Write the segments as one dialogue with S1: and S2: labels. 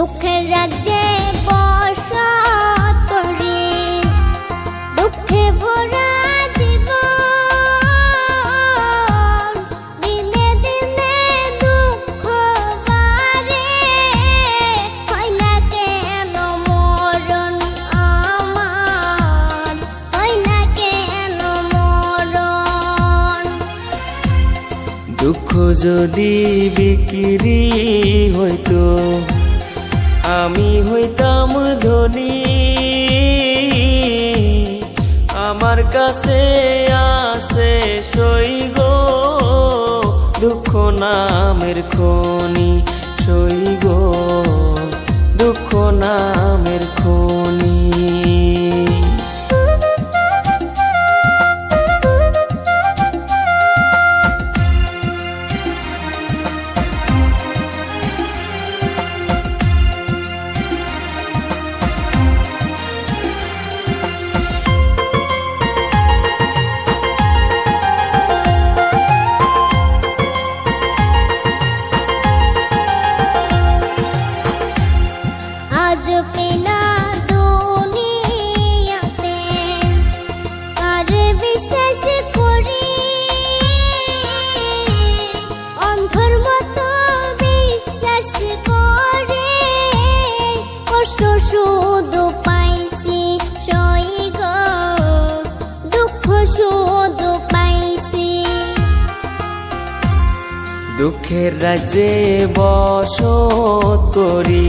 S1: দুঃখের রাজ্যে বসতরে দুঃখে ভরা জীবন, দিনে দিনে দুঃখ বারে হয় না কেন
S2: মরণ আমার, হয় না যদি বিক্রি হইতো আমি হইতাম ধনী। আমার কাছে আছে সই গো দুঃখ নামের খনি।
S1: দুঃখের রাজ্যে বসত করি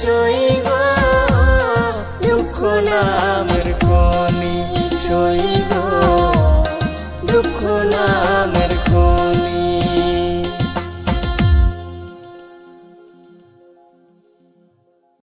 S2: সই গো দুঃখ
S1: গো